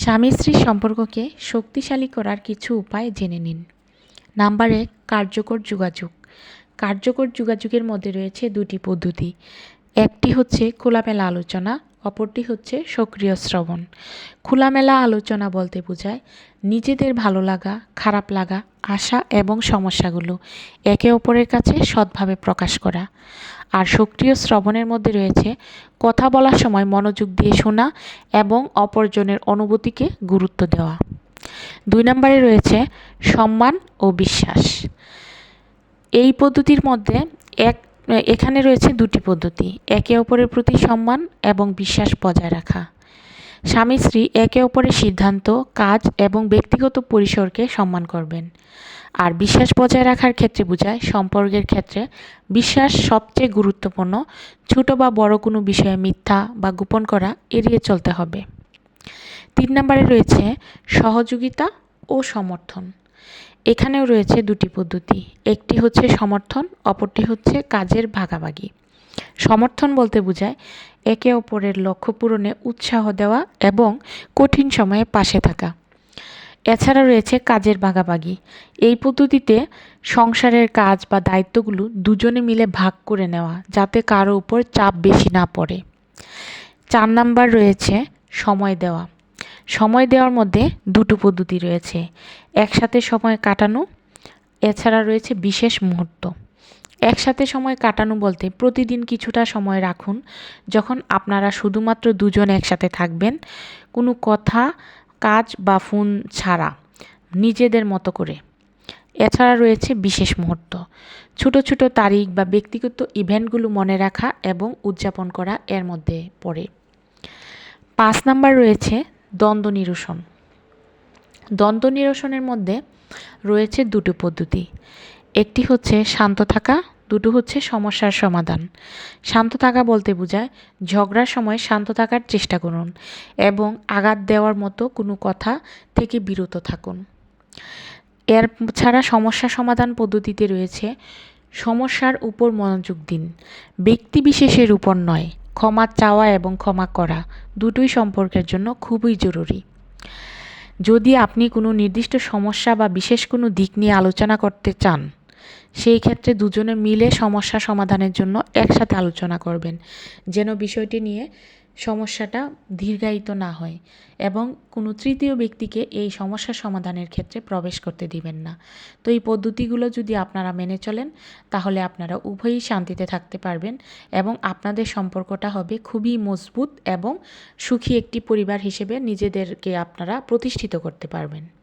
স্বামী স্ত্রীর সম্পর্ককে শক্তিশালী করার কিছু উপায় জেনে নিন। নাম্বার এক, কার্যকর যোগাযোগ। কার্যকর যোগাযোগের মধ্যে রয়েছে দুটি পদ্ধতি। একটি হচ্ছে খোলামেলা আলোচনা অপরটি হচ্ছে সক্রিয় শ্রবণ। খোলামেলা আলোচনা বলতে বোঝায়, নিজেদের ভালো লাগা, খারাপ লাগা, আশা এবং সমস্যাগুলো একে অপরের কাছে সৎভাবে প্রকাশ করা। আর সক্রিয় শ্রবণের মধ্যে রয়েছে কথা বলার সময় মনোযোগ দিয়ে শোনা এবং অপরজনের অনুভূতিকে গুরুত্ব দেওয়া। দুই নম্বরে রয়েছে সম্মান ও বিশ্বাস। এই পদ্ধতির মধ্যে এক এখানে রয়েছে দুটি পদ্ধতি, একে অপরের প্রতি সম্মান এবং বিশ্বাস বজায় রাখা। স্বামী স্ত্রী একে অপরের সিদ্ধান্ত, কাজ এবং ব্যক্তিগত পরিসরকে সম্মান করবেন। আর বিশ্বাস বজায় রাখার ক্ষেত্রে বোঝায় সম্পর্কের ক্ষেত্রে বিশ্বাস সবচেয়ে গুরুত্বপূর্ণ, ছোট বা বড় কোনো বিষয়ে মিথ্যা বা গোপন করা এড়িয়ে চলতে হবে। তিন নম্বরে রয়েছে সহযোগিতা ও সমর্থন। এখানেও রয়েছে দুটি পদ্ধতি। একটি হচ্ছে সমর্থন, অপরটি হচ্ছে কাজের ভাগাভাগি। সমর্থন বলতে বোঝায় একে অপরের লক্ষ্য পূরণে উৎসাহ দেওয়া এবং কঠিন সময়ে পাশে থাকা। এছাড়া রয়েছে কাজের ভাগাভাগি। এই পদ্ধতিতে সংসারের কাজ বা দায়িত্বগুলো দুজনে মিলে ভাগ করে নেওয়া যাতে কারও উপর চাপ বেশি না পড়ে। চার নাম্বার রয়েছে সময় দেওয়া। সময় দেওয়ার মধ্যে দুটো পদ্ধতি রয়েছে। একসাথে সময় কাটানো, এছাড়া রয়েছে বিশেষ মুহূর্ত। একসাথে সময় কাটানো বলতে প্রতিদিন কিছুটা সময় রাখুন, যখন আপনারা শুধুমাত্র দুজন একসাথে থাকবেন, কোনো কথা, কাজ বা ফোন ছাড়া, নিজেদের মতো করে। এছাড়া রয়েছে বিশেষ মুহূর্ত। ছোট ছোট তারিখ বা ব্যক্তিগত ইভেন্টগুলো মনে রাখা এবং উদযাপন করা এর মধ্যে পড়ে। পাঁচ নাম্বার রয়েছে দ্বন্দ্ব নিরসন দ্বন্দ্ব নিরসনের মধ্যে রয়েছে দুটো পদ্ধতি। একটি হচ্ছে শান্ত থাকা, দুটো হচ্ছে সমস্যার সমাধান। শান্ত থাকা বলতে বোঝায় ঝগড়ার সময় শান্ত থাকার চেষ্টা করুন এবং আঘাত দেওয়ার মতো কোনো কথা থেকে বিরত থাকুন। এর ছাড়া সমস্যা সমাধান পদ্ধতিতে রয়েছে সমস্যার উপর মনোযোগ দিন। ব্যক্তি বিশেষের উপর নয় ক্ষমা চাওয়া এবং ক্ষমা করা দুটোই সম্পর্কের জন্য খুবই জরুরি। যদি আপনি কোনো নির্দিষ্ট সমস্যা বা বিশেষ কোনো দিক নিয়ে আলোচনা করতে চান, সেই ক্ষেত্রে দুজনে মিলে সমস্যা সমাধানের জন্য একসাথে আলোচনা করবেন। যেন বিষয়টি নিয়ে সমস্যাটা দীর্ঘায়িত না হয় এবং কোনো তৃতীয় ব্যক্তিকে এই সমস্যা সমাধানের ক্ষেত্রে প্রবেশ করতে দিবেন না। তো এই পদ্ধতিগুলো যদি আপনারা মেনে চলেন, তাহলে আপনারা উভয়ই শান্তিতে থাকতে পারবেন এবং আপনাদের সম্পর্কটা হবে খুবই মজবুত এবং সুখী একটি পরিবার হিসেবে নিজেদেরকে আপনারা প্রতিষ্ঠিত করতে পারবেন।